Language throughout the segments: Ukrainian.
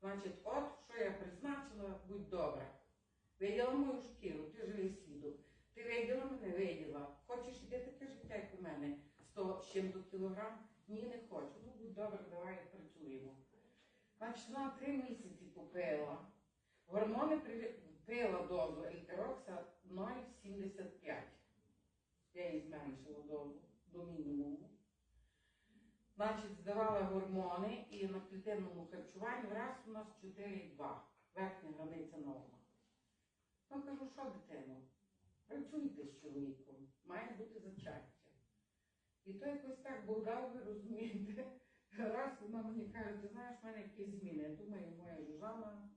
Значить, от що я призначила, будь добра. Виділа мою шкіру, ти живий свідок. Ти виділа мене, виділа. Хочеш іти таке життя, як у мене, 100 з чим до кілограм? Ні, не хочу. Ну, будь добра, давай працюємо. Значить, вона три місяці попила. Гормони пила дозу елітерокса 0,75. Я її зменшила дозу до мінімуму. Значить, здавала гормони і на клітинному харчуванні раз у нас 4,2. Верхня границя норма. Ну, кажу, що дитино? Працюйте з чоловіком, має бути зачаття. І то якось так Богдан, ви розумієте. Раз вона мені каже, ти знаєш, в мене якісь зміни. Я думаю, моя Жужана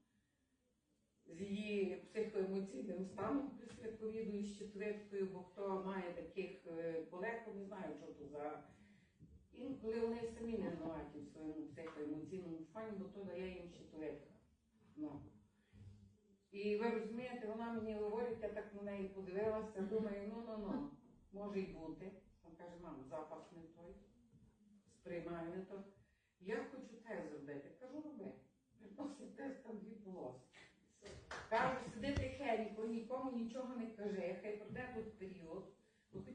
з її психоемоційним станом після ковіду і четвіркою, бо хто має таких е, колег, не знаю, що то за. Інколи вони самі не винуваті в своєму психоемоційному стані, бо то дає їм четвірка. Ну. І ви розумієте, вона мені говорить, я так на неї подивилася, думаю, ну ну ну, може й бути. Вона каже, мам, запах не той, сприймаю не то. Я хочу те зробити. Кажу, роби. Приносить тест там дві полоски. Кажу, сиди тихенько, нікому нічого не кажи, хай пройде тут період.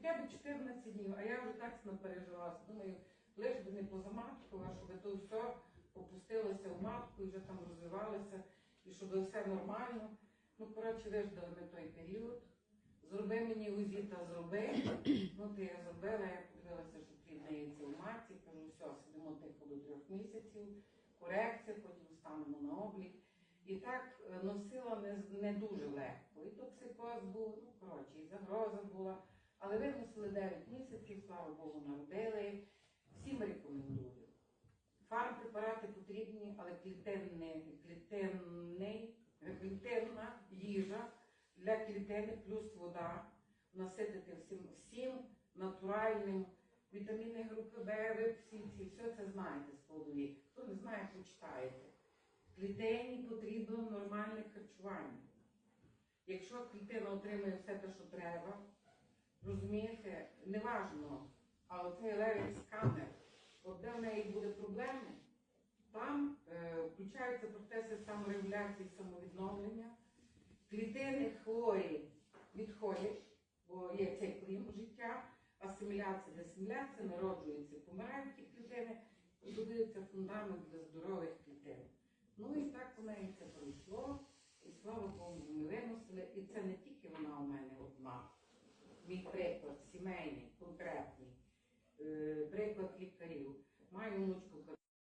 Хоча б 14 днів, а я вже так напереживалася. Думаю, лиш би не позаматкувала, щоб то все попустилося в матку і вже там розвивалося, і щоб все нормально. Ну, коротше, виждали ми той період. Зроби мені УЗІ та зроби. Ну, то я зробила, я подивилася, що пліднається в матці, кажу, все, сидимо тихо до трьох місяців, корекція, потім станемо на облік. І так е, носила не, не дуже легко. І токсикоз був, ну коротше, і загроза була. Але виносили 9 місяців, слава Богу, народили. Всім рекомендую. Фармпрепарати потрібні, але клітинний, клітинний, клітинна їжа для клітини плюс вода. Наситити всім, всім натуральним. Вітаміни групи Б, ви все це знаєте складові. Хто не знає, почитаєте. Клітині потрібно нормальне харчування. Якщо клітина отримує все те, що треба, розумієте, неважно, а оцей левий сканер, от де в неї буде проблеми, там е, включаються процеси саморегуляції, самовідновлення, клітини хворі відходять, бо є циклом життя, асиміляція, десиміляція, народжуються, помирають ті клітини, будується фундамент для здорових клітин. Ну і так у неї це пройшло, і слава Богу, ми виносили. І це не тільки вона у мене одна. Мій приклад сімейний, конкретний, е, приклад лікарів. Маю внучку